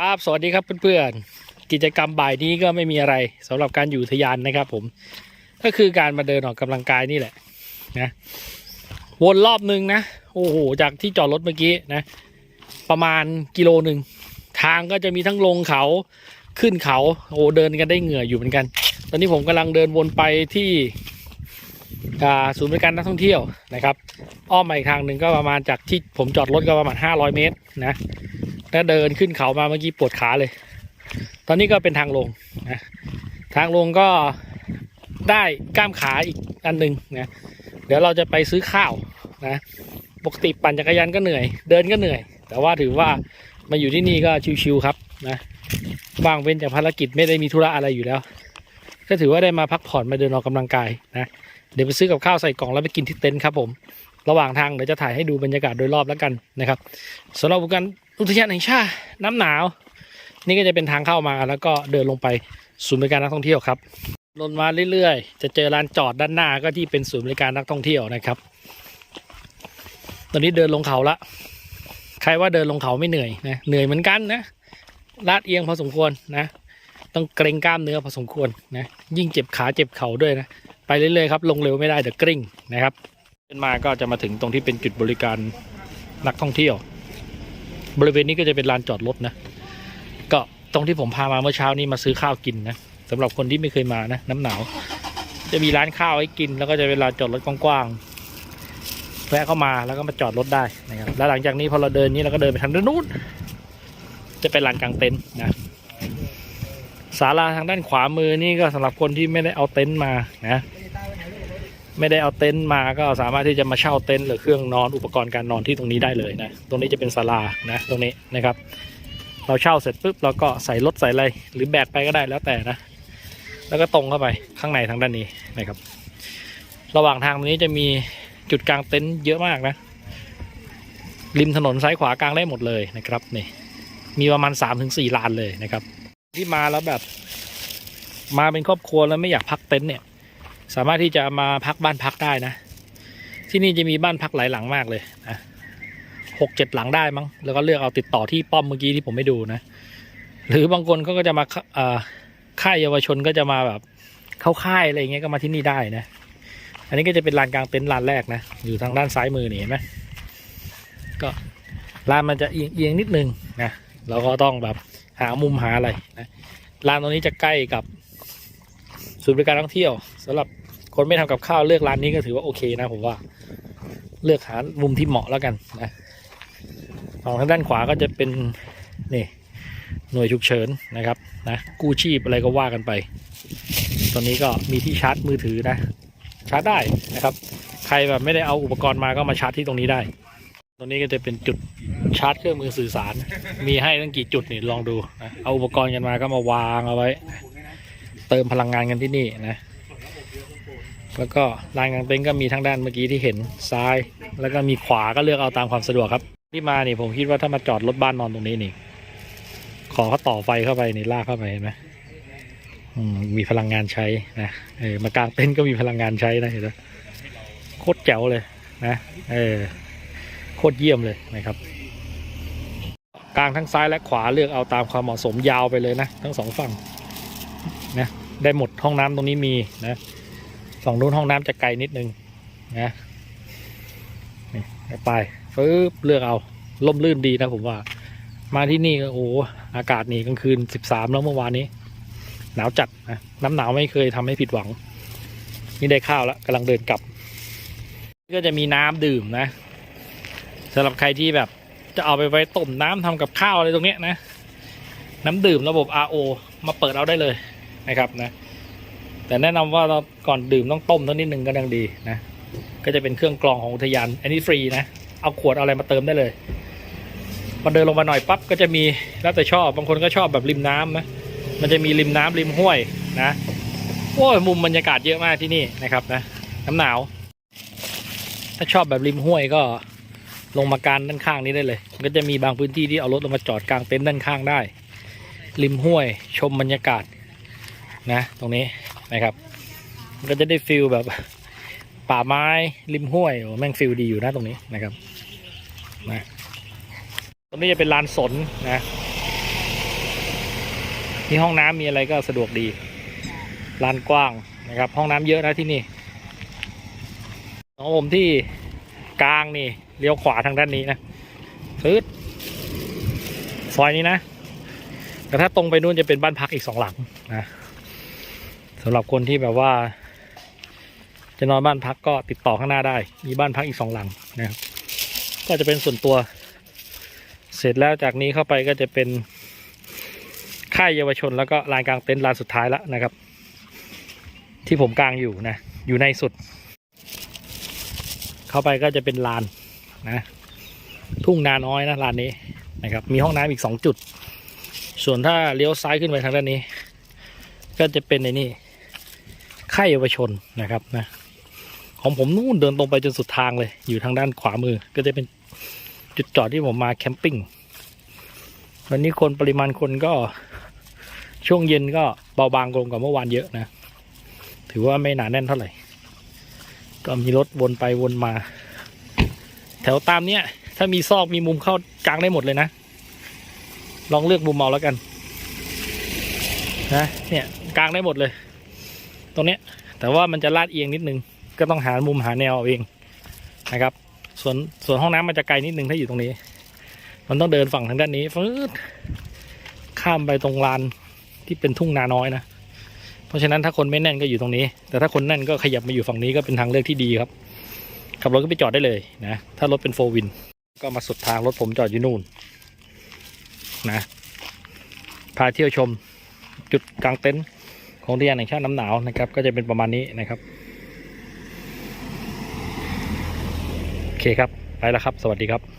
ครับสวัสดีครับเพื่อนๆกิจกรรมบ่ายนี้ก็ไม่มีอะไรสำหรับการอยู่ทยานนะครับ ผม ก็คือการมาเดินออกกำลังกายนี่แหละนะวนรอบหนึ่งนะโอ้โหจากที่จอดรถเมื่อกี้นะ ประมาณกิโลหนึ่งทางก็จะมีทั้งลงเขาขึ้นเขาโอ้เดินกันได้เหงื่ออยู่เหมือนกัน ตอนนี้ผมกำลังเดินวนไปที่ศูนย์บริการนักท่องเที่ยวนะครับ อ้อมมาอีกทางหนึ่งก็ประมาณจากที่ผมจอดรถก็ประมาณ 500 เมตรนะ แล้วเดินขึ้นเขามาเมื่อกี้ปวดขาเลย ตอนนี้ก็เป็นทางลงนะทางลงก็ได้กล้ามขาอีกอันหนึ่งนะเดี๋ยวเราจะไปซื้อข้าวนะปกติปั่นจักรยานก็เหนื่อย เดินก็เหนื่อย แต่ว่าถือว่ามาอยู่ที่นี่ก็ชิวๆครับนะว่างเว้นจากภารกิจไม่ได้มีธุระอะไรอยู่แล้ว ก็ถือว่าได้มาพักผ่อนมาเดินออกกำลังกายนะเดี๋ยวไปซื้อกับข้าวใส่กล่องแล้วไปกินที่เต็นท์ครับผม ระหว่างทางเดี๋ยวจะถ่ายให้ดูบรรยากาศโดยรอบแล้วกันนะครับสำหรับการ อุทยานแห่งชาติน้ำหนาว นี่ก็จะเป็นทางเข้ามาแล้วก็เดินลงไปศูนย์บริการนักท่องเที่ยวครับลงมาเรื่อยๆ จะเจอลานจอดด้านหน้าก็ที่เป็นศูนย์บริการนักท่องเที่ยวนะครับ ตอนนี้เดินลงเขาละ ใครว่าเดินลงเขาไม่เหนื่อยนะเหนื่อยเหมือนกันนะลาดเอียงพอสมควรนะ ต้องเกรงกล้ามเนื้อพอสมควรนะยิ่งเจ็บขาเจ็บเข่าด้วยนะไปเรื่อยๆครับลงเร็วไม่ได้เดี๋ยวกริ้งนะครับขึ้นมาก็จะมาถึงตรงที่เป็นจุดบริการนักท่องเที่ยว บริเวณนี้ก็จะเป็นลานจอดรถนะ ก็ตรงที่ผมพามาเมื่อเช้านี้มาซื้อข้าวกินนะสำหรับคนที่ไม่เคยมานะ น้ำหนาว จะมีร้านข้าวให้กิน แล้วก็จะเป็นลานจอดรถกว้างๆแวะเข้ามาแล้วก็มาจอดรถได้นะครับแล้วหลังจากนี้พอเราเดินนี้เราก็เดินไปทางด้านนู้นจะเป็นลานกลางเต็นท์นะศาลาทางด้านขวามือนี่ก็สำหรับคนที่ไม่ได้เอาเต็นท์มานะ ไม่ได้เอาเต็นท์มาก็สามารถที่จะมาเช่าเต็นท์หรือเครื่องนอนอุปกรณ์การนอนที่ตรงนี้ได้เลยนะ ตรงนี้จะเป็นศาลานะตรงนี้นะครับ เราเช่าเสร็จปุ๊บเราก็ใส่รถใส่อะไรหรือแบกไปก็ได้แล้วแต่นะ แล้วก็ตรงเข้าไปข้างในทางด้านนี้นะครับ ระหว่างทางตรงนี้จะมีจุดกลางเต็นท์เยอะมากนะ ริมถนนซ้ายขวากลางได้หมดเลยนะครับนี่มีประมาณ3าถึงสลานเลยนะครับ ที่มาแล้วแบบ มาเป็นครอบครัวแล้วไม่อยากพักเต็นท์เนี่ย สามารถที่จะมาพักบ้านพักได้นะ ที่นี่จะมีบ้านพักหลายหลังมากเลยนะหกเจ็ดหลังได้มั้งแล้วก็เลือกเอาติดต่อที่ป้อมเมื่อกี้ที่ผมไม่ดูนะ หรือบางคนเขาก็จะมาค่ายเยาวชนก็จะมาแบบเข้าค่ายอะไรเงี้ยก็มาที่นี่ได้นะ อันนี้ก็จะเป็นลานกลางเต็นท์ลานแรกนะ อยู่ทางด้านซ้ายมือนี่เห็นไหมก็ลานมันจะเอียงเอียงนิดนึงนะเราก็ต้องแบบหามุมหาอะไรนะลานตรงนี้จะใกล้กับศูนย์บริการท่องเที่ยวสำหรับ คนไม่ทำกับข้าวเลือกร้านนี้ก็ถือว่าโอเคนะผมว่า เลือกหามุมที่เหมาะแล้วกันนะฝั่งทางด้านขวาก็จะเป็นนี่หน่วยฉุกเฉินนะครับนะกู้ชีพอะไรก็ว่ากันไป ตอนนี้ก็มีที่ชาร์จมือถือนะ ชาร์จได้นะครับ ใครแบบไม่ได้เอาอุปกรณ์มาก็มาชาร์จที่ตรงนี้ได้ ตรงนี้ก็จะเป็นจุดชาร์จเครื่องมือสื่อสาร มีให้ตั้งกี่จุดนี่ลองดูนะเอาอุปกรณ์กันมาก็มาวางเอาไว้ เติมพลังงานกันที่นี่นะ แล้วก็ลานกางเต็นท์ก็มีทั้งด้านเมื่อกี้ที่เห็นซ้าย แล้วก็มีขวาก็เลือกเอาตามความสะดวกครับที่มาเนี่ยผมคิดว่าถ้ามาจอดรถบ้านนอนตรงนี้นี่ขอเขาต่อไฟเข้าไปนี่ลากเข้าไปเห็นไหมมีพลังงานใช้นะเออมากางเต็นท์ก็มีพลังงานใช้นะเห็นไหมโคตรแจ๋วเลยนะเออโคตรเยี่ยมเลยนะครับกลางทั้งซ้ายและขวาเลือกเอาตามความเหมาะสมยาวไปเลยนะ ทั้งสองฝั่งนะได้หมดห้องน้ำตรงนี้มีนะ ฝั่งนู้นห้องน้ำจะไกลนิดนึงนะนี่ไปฟืบเลือกเอาล่มลื่นดีนะผมว่า มาที่นี่ก็โอ้โหอากาศนี่กลางคืนสิบสามแล้วเมื่อวานนี้ หนาวจัดนะน้ำหนาวไม่เคยทำให้ผิดหวัง นี่ได้ข้าวแล้วกำลังเดินกลับ ก็จะมีน้ำดื่มนะสำหรับใครที่แบบจะเอาไปไว้ต้มน้ำทำกับข้าวอะไรตรงเนี้ยนะ น้ำดื่มระบบ RO มาเปิดเอาได้เลยนะครับนะ แต่แนะนำว่าเราก่อนดื่มต้องต้มสักนิดนึงก็ยังดีนะ ก็จะเป็นเครื่องกรองของอุทยาน อันนี้ฟรีนะ เอาขวดเอาอะไรมาเติมได้เลยพอเดินลงมาหน่อยปั๊บก็จะมีแล้วแต่ชอบ บางคนก็ชอบแบบริมน้ำนะ มันจะมีริมน้ำริมห้วยนะ โอ้ยมุมบรรยากาศเยอะมากที่นี่นะครับนะ น้ำหนาว ถ้าชอบแบบริมห้วยก็ลงมากางด้านข้างนี้ได้เลย ก็จะมีบางพื้นที่ที่เอารถลงมาจอดกลางเต็นท์ด้านข้างได้ ริมห้วยชมบรรยากาศนะ ตรงนี้ นะครับก็จะได้ฟิลแบบป่าไม้ริมห้วยโอ้แม่งฟิลดีอยู่นะตรงนี้นะครับนะตรงนี้จะเป็นลานสนนะมีห้องน้ำมีอะไรก็สะดวกดีลานกว้างนะครับ ห้องน้ำเยอะนะที่นี่ของผมที่กลางนี่เลี้ยวขวาทางด้านนี้นะฟืดซอยนี้นะแต่ถ้าตรงไปนู่นจะเป็นบ้านพักอีกสองหลังนะ สำหรับคนที่แบบว่า จะนอนบ้านพักก็ติดต่อข้างหน้าได้ มีบ้านพักอีกสองหลังนะครับก็จะเป็นส่วนตัว เสร็จแล้วจากนี้เข้าไปก็จะเป็นค่ายเยาวชนแล้วก็ลานกลางเต็นท์ลานสุดท้ายแล้วนะครับ ที่ผมกลางอยู่นะ อยู่ในสุด เข้าไปก็จะเป็นลานนะ ทุ่งนาน้อยนะลานนี้นะครับ มีห้องน้ำอีกสองจุด ส่วนถ้าเลี้ยวซ้ายขึ้นไปทางด้านนี้ ก็จะเป็นในนี่ ค่ายเยาวชนนะครับนะของผมนู่นเดินตรงไปจนสุดทางเลย อยู่ทางด้านขวามือ ก็จะเป็นจุดจอดที่ผมมาแคมปิ้งวันนี้คนปริมาณคนก็ช่วงเย็นก็เบาบางลงกว่าเมื่อวานเยอะนะ ถือว่าไม่หนาแน่นเท่าไหร่ ก็มีรถวนไปวนมา แถวตามเนี้ย ถ้ามีซอกมีมุมเข้ากลางได้หมดเลยนะ ลองเลือกมุมเอาแล้วกัน นะ เนี่ยกลางได้หมดเลย ตรงเนี้ยแต่ว่ามันจะลาดเอียงนิดนึง ก็ต้องหามุมหาแนวเอาเองนะครับ ส่วนส่วนห้องน้ำมันจะไกลนิดนึงถ้าอยู่ตรงนี้ มันต้องเดินฝั่งทางด้านนี้ฟืดข้ามไปตรงลานที่เป็นทุ่งนาน้อยนะเพราะฉะนั้นถ้าคนไม่แน่นก็อยู่ตรงนี้ แต่ถ้าคนแน่นก็ขยับมาอยู่ฝั่งนี้ก็เป็นทางเลือกที่ดีครับขับรถก็ไปจอดได้เลยนะถ้ารถเป็นโฟวินก็มาสุดทางรถผมจอดอยู่นู่นนะพาเที่ยวชมจุดกลางเต็นท์ ของที่ยานแห่งชาติน้ำหนาวนะครับ ก็จะเป็นประมาณนี้นะครับโอเคครับไปแล้วครับ สวัสดีครับ